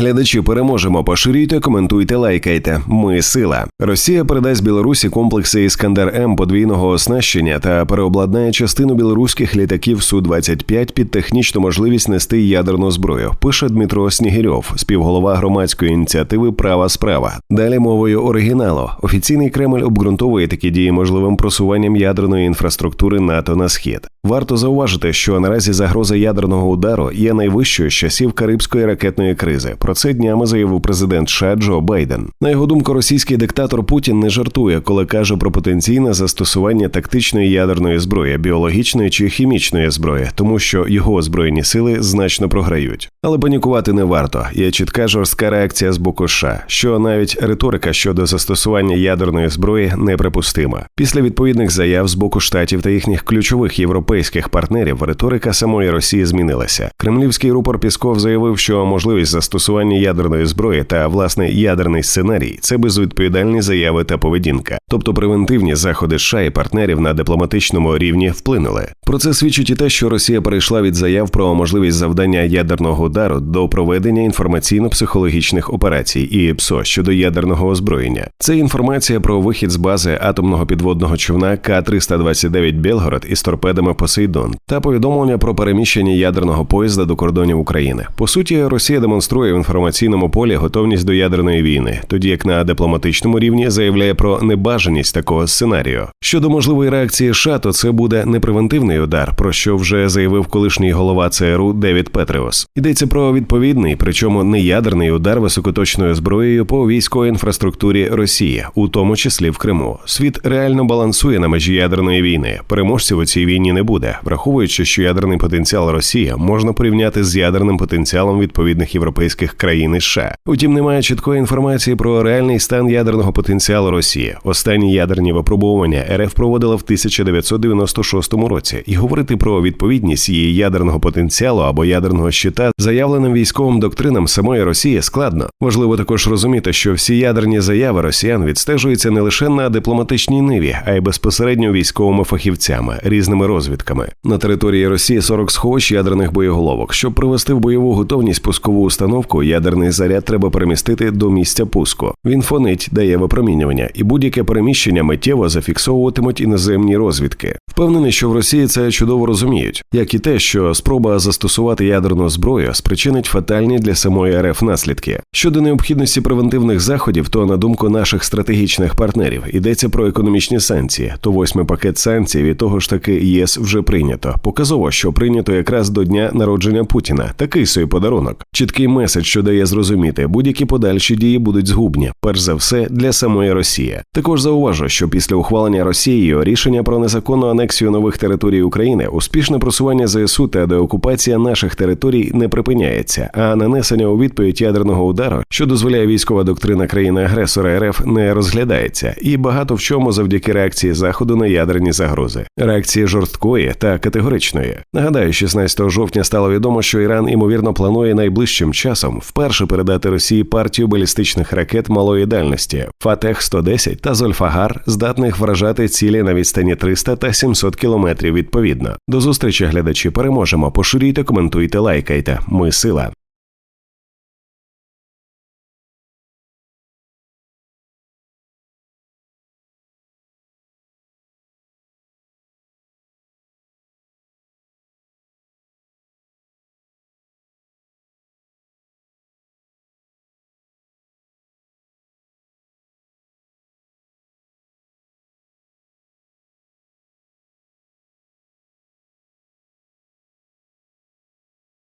Глядачі переможемо. Поширюйте, коментуйте, лайкайте. Ми сила. Росія передасть Білорусі комплекси Іскандер М подвійного оснащення та переобладнає частину білоруських літаків су 25 під технічну можливість нести ядерну зброю. Пише Дмитро Снігирьов, співголова громадської ініціативи Права справа. Далі мовою оригіналу. Офіційний Кремль обґрунтовує такі дії можливим просуванням ядерної інфраструктури НАТО на схід. Варто зауважити, що наразі загроза ядерного удару є найвищою з часів Карибської ракетної кризи. Про це днями заявив президент США Джо Байден. На його думку, російський диктатор Путін не жартує, коли каже про потенційне застосування тактичної ядерної зброї, біологічної чи хімічної зброї, тому що його озброєні сили значно програють. Але панікувати не варто. Є чітка жорстка реакція з боку США, що навіть риторика щодо застосування ядерної зброї неприпустима. Після відповідних заяв з боку штатів та їхніх ключових європейських партнерів риторика самої Росії змінилася. Кремлівський рупор Пісков заявив, що можливість застосування ядерної зброї та власне ядерний сценарій це безвідповідальні заяви та поведінка, тобто превентивні заходи США і партнерів на дипломатичному рівні вплинули. Про це свідчить і те, що Росія перейшла від заяв про можливість завдання ядерного удару до проведення інформаційно-психологічних операцій і ПСО щодо ядерного озброєння. Це інформація про вихід з бази атомного підводного човна К-329 Белгород із торпедами Посейдон та повідомлення про переміщення ядерного поїзда до кордонів України. По суті, Росія демонструє в інформаційному полі готовність до ядерної війни, тоді як на дипломатичному рівні заявляє про небажаність такого сценарію. Щодо можливої реакції США, то це буде не превентивний удар, про що вже заявив колишній голова ЦРУ Девід Петреус. Йдеться про відповідний, причому не ядерний удар високоточною зброєю по військовій інфраструктурі Росії, у тому числі в Криму. Світ реально балансує на межі ядерної війни. Переможців у цій війні не буде, враховуючи, що ядерний потенціал Росії можна порівняти з ядерним потенціалом відповідних європейських країн і США. Утім, немає чіткої інформації про реальний стан ядерного потенціалу Росії. Останні ядерні випробування РФ проводила в 1996 році, і говорити про відповідність її ядерного потенціалу або ядерного щита заявленим військовим доктринам самої Росії складно. Важливо також розуміти, що всі ядерні заяви росіян відстежуються не лише на дипломатичній ниві, а й безпосередньо військовими фахівцями, різними розвідками. На території Росії 40 сховищ ядерних боєголовок. Щоб привести в бойову готовність пускову установку, ядерний заряд треба перемістити до місця пуску. Він фонить, дає випромінювання, і будь-яке переміщення миттєво зафіксовуватимуть іноземні розвідки. Впевнений, що в Росії це чудово розуміють, як і те, що спроба застосувати ядерну зброю спричинить фатальні для самої РФ наслідки. Щодо необхідності превентивних заходів, то на думку наших стратегічних партнерів йдеться про економічні санкції. То восьмий пакет санкцій від того ж таки ЄС вже прийнято. Показово, що прийнято якраз до дня народження Путіна. Такий свій подарунок. Чіткий меседж, що дає зрозуміти, будь-які подальші дії будуть згубні, перш за все для самої Росії. Також зауважу, що після ухвалення Росією рішення про незаконну анексію нових територій України, успішне просування ЗСУ та деокупація наших територій не припиняється, а нанесення у відповідь ядерного удару, що дозволяє військова доктрина країни-агресора РФ, не розглядається, і багато в чому завдяки реакції заходу на ядерні загрози, реакції жорсткої та категоричної. Нагадаю, 16 жовтня стало відомо, що Іран ймовірно планує найближчим часом вперше передати Росії партію балістичних ракет малої дальності Фатех 110 та Зольфагар, здатних вражати цілі на відстані 300 та 700 кілометрів відповідно. До зустрічі глядачі переможемо. Поширюйте, коментуйте, лайкайте. Сила.